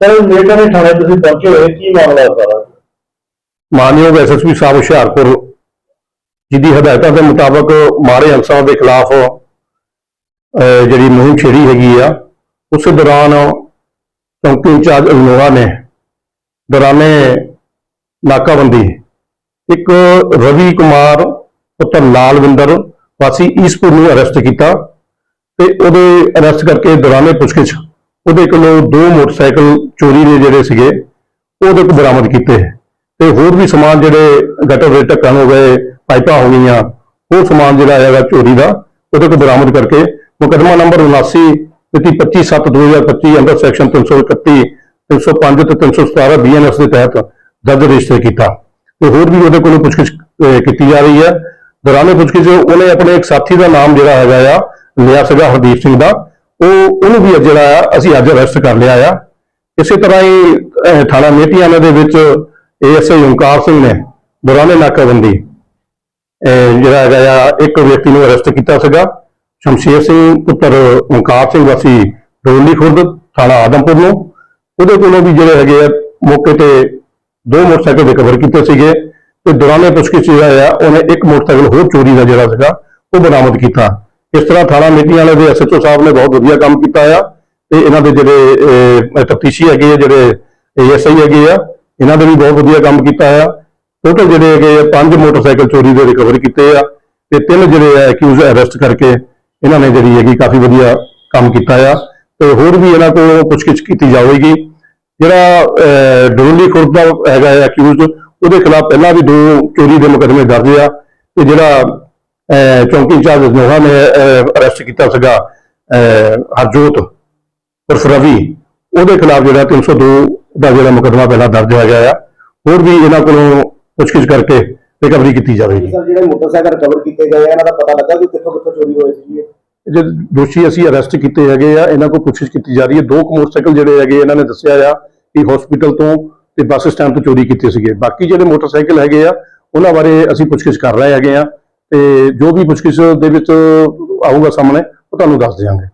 Sir Meta ਦੇ ਥਾਣੇ ਤੁਸੀਂ ਪਹੁੰਚੇ ਹੋਏ, ਕੀ ਮਾਮਲਾ ਸਾਰਾ? ਮਾਨਯੋਗ ਐਸਐਸਪੀ ਸਾਹਿਬ ਹੁਸ਼ਿਆਰਪੁਰ, ਜਿਹਦੀ ਹਦਾਇਤਾਂ ਦੇ ਮੁਤਾਬਕ ਮਾਰੇ ਅਨਸਰਾਂ ਦੇ ਖਿਲਾਫ ਜਿਹੜੀ ਮੁਹਿੰਮ ਛੇੜੀ ਹੈਗੀ ਆ, ਉਸ ਦੌਰਾਨ ਚੌਂਕੀ ਇੰਚਾਰਜ ਅਲਨੋਆ ਨੇ ਦੌਰਾਨੇ ਨਾਕਾਬੰਦੀ, ਇੱਕ ਰਵੀ ਕੁਮਾਰ ਪੁੱਤਰ ਲਾਲਵਿੰਦਰ ਵਾਸੀ ਈਸਪੁਰ ਨੂੰ ਅਰੈਸਟ ਕੀਤਾ ਤੇ ਉਹਦੇ ਅਰੈਸਟ ਕਰਕੇ ਦੌਰਾਨੇ ਪੁੱਛਗਿੱਛ ਉਹਦੇ ਕੋਲੋਂ ਦੋ ਮੋਟਰਸਾਈਕਲ ਚੋਰੀ ਦੇ ਜਿਹੜੇ ਸੀਗੇ ਉਹਦੇ ਕੋਲ ਬਰਾਮਦ ਕੀਤੇ ਤੇ ਹੋਰ ਵੀ ਸਮਾਨ ਜਿਹੜੇ ਗਟਰ ਦੇ ਢੱਕਣ ਹੋ ਗਏ, ਪਾਈਪਾਂ ਹੋ ਗਈਆਂ, ਉਹ ਸਮਾਨ ਜਿਹੜਾ ਹੈਗਾ ਚੋਰੀ ਦਾ, ਉਹਦੇ ਕੋਲ ਬਰਾਮਦ ਕਰਕੇ ਮੁਕੱਦਮਾ ਨੰਬਰ 79 ਮਿਤੀ 25/7/2025 ਅੰਡਰ ਸੈਕਸ਼ਨ 331 305 ਤੇ 317 ਬੀਐਨਐਸ ਦੇ ਤਹਿਤ ਦਰਜ ਰਜਿਸਟਰ ਕੀਤਾ। ਤੇ ਹੋਰ ਵੀ ਉਹਦੇ ਕੋਲੋਂ ਪੁੱਛਗਿੱਛ ਕੀਤੀ ਜਾ ਰਹੀ ਹੈ। ਦੌਰਾਨੇ ਪੁੱਛਗਿੱਛ, ਉਹਨੇ ਆਪਣੇ ਇੱਕ ਸਾਥੀ ਦਾ ਨਾਮ ਜਿਹੜਾ ਹੈਗਾ ਆ ਲਿਆ ਸੀਗਾ ਹਰਦੀਪ ਸਿੰਘ ਦਾ ਉਹ, ਉਹਨੂੰ ਵੀ ਜਿਹੜਾ ਆ ਅਸੀਂ ਅੱਜ ਅਰੈਸਟ ਕਰ ਲਿਆ ਆ। ਇਸੇ ਤਰ੍ਹਾਂ ਹੀ ਥਾਣਾ ਮੇਟੀਆਣਾ ਦੇ ਵਿੱਚ ਏਐਸਆਈ ਓਮਕਾਰ ਸਿੰਘ ਨੇ ਦੌਰਾਨੇ ਨਾਕਾਬੰਦੀ ਜਿਹੜਾ ਹੈਗਾ ਆ, ਇੱਕ ਵਿਅਕਤੀ ਨੂੰ ਅਰੈਸਟ ਕੀਤਾ ਸੀਗਾ। ਸ਼ਮਸ਼ੇਰ ਸਿੰਘ ਪੁੱਤਰ ਓਮਕਾਰ ਸਿੰਘ ਵਾਸੀ ਡੋਲੀ ਖੁਰਦ, ਥਾਣਾ ਆਦਮਪੁਰ ਨੂੰ। ਉਹਦੇ ਕੋਲੋਂ ਵੀ ਜਿਹੜੇ ਹੈਗੇ ਆ, ਮੌਕੇ ਤੇ ਦੋ ਮੋਟਰਸਾਈਕਲ ਰਿਕਵਰ ਕੀਤੇ ਸੀਗੇ ਤੇ ਦੌਰਾਨੇ ਪੁੱਛਗਿੱਛ ਜਿਹੜਾ ਆ, ਉਹਨੇ ਇੱਕ ਮੋਟਰਸਾਈਕਲ ਹੋਰ ਚੋਰੀ ਦਾ ਜਿਹੜਾ ਸੀਗਾ, ਉਹ ਬਰਾਮਦ ਕੀਤਾ। ਇਸ ਤਰ੍ਹਾਂ ਥਾਣਾ ਮੇਟੀ ਵਾਲੇ ਦੇ ਐਸਐਚਓ ਸਾਹਿਬ ਨੇ ਬਹੁਤ ਵਧੀਆ ਕੰਮ ਕੀਤਾ ਆ ਤੇ ਇਹਨਾਂ ਦੇ ਜਿਹੜੇ ਤਫਤੀਸ਼ੀ ਹੈਗੇ ਆ, ਜਿਹੜੇ ਏਐਸਆਈ ਹੈਗੇ ਆ, ਇਹਨਾਂ ਦੇ ਵੀ ਬਹੁਤ ਵਧੀਆ ਕੰਮ ਕੀਤਾ ਆ। ਟੋਟਲ ਜਿਹੜੇ ਹੈਗੇ ਪੰਜ ਮੋਟਰਸਾਈਕਲ ਚੋਰੀ ਦੇ ਰਿਕਵਰ ਕੀਤੇ ਆ ਤੇ ਤਿੰਨ ਜਿਹੜੇ ਆ ਐਕਿਊਜ਼ ਅਰੈਸਟ ਕਰਕੇ ਇਹਨਾਂ ਨੇ ਜਿਹੜੀ ਹੈਗੀ ਕਾਫੀ ਵਧੀਆ ਕੰਮ ਕੀਤਾ ਆ। ਤੇ ਹੋਰ ਵੀ ਇਹਨਾਂ ਕੋਲੋਂ ਪੁੱਛਗਿੱਛ ਕੀਤੀ ਜਾਵੇਗੀ। ਜਿਹੜਾ ਡੋਲੀ ਖੁਰਦ ਦਾ ਹੈਗਾ ਐਕਿਊਜ਼ ਉਹਦੇ ਖਿਲਾਫ ਪਹਿਲਾਂ ਵੀ ਦੋ ਚੋਰੀ ਦੇ ਮੁਕੱਦਮੇ ਦਰਜ ਆ ਤੇ ਜਿਹੜਾ ਚੌਂਕੀ ਇੰਚਾਰਜ ਨੋਹਾ ਨੇ ਅਰੈਸਟ ਕੀਤਾ ਸੀਗਾ ਹਰਜੋਤ ਉਰਫ ਰਵੀ ਉਹਦੇ ਖਿਲਾਫ ਜਿਹੜਾ 302 ਦਾ ਜਿਹੜਾ ਮੁਕੱਦਮਾ ਪਹਿਲਾਂ ਦਰਜ ਹੈਗਾ ਆ ਹੋਰ ਵੀ ਇਹਨਾਂ ਕੋਲੋਂ ਪੁੱਛਗਿੱਛ ਕਰਕੇ ਰਿਕਵਰੀ ਕੀਤੀ ਜਾਵੇਗੀ। ਸਰ ਜਿਹੜੇ ਮੋਟਰਸਾਈਕਲ ਕਵਰ ਕੀਤੇ ਗਏ ਆ ਇਹਨਾਂ ਦਾ ਪਤਾ ਲੱਗਾ ਕਿ ਕਿੱਥੋਂ ਕਿੱਥੋਂ ਚੋਰੀ ਹੋਏ ਸੀ ਜੇ ਦੋਸ਼ੀ ਅਸੀਂ ਅਰੈਸਟ ਕੀਤੇ ਹੈਗੇ ਆ ਇਹਨਾਂ ਕੋਲ ਪੁੱਛਗਿੱਛ ਕੀਤੀ ਜਾ ਰਹੀ ਹੈ। ਦੋ ਮੋਟਰਸਾਈਕਲ ਜਿਹੜੇ ਹੈਗੇ ਇਹਨਾਂ ਨੇ ਦੱਸਿਆ ਆ ਕਿ ਹਸਪੀਟਲ ਤੋਂ ਤੇ ਬੱਸ ਸਟੈਂਡ ਤੋਂ ਚੋਰੀ ਕੀਤੇ ਸੀਗੇ। ਬਾਕੀ ਜਿਹੜੇ ਮੋਟਰਸਾਈਕਲ ਹੈਗੇ ਆ ਉਹਨਾਂ ਬਾਰੇ ਅਸੀਂ ਪੁੱਛਗਿੱਛ ਕਰ ਰਹੇ ਹੈਗੇ ਆ। ਤੇ ਜੋ ਵੀ ਪੁੱਛਗਿੱਛ ਦੇ ਵਿੱਚ ਆਊਗਾ ਸਾਹਮਣੇ ਉਹ ਤੁਹਾਨੂੰ ਦੱਸ ਦਿਆਂਗੇ।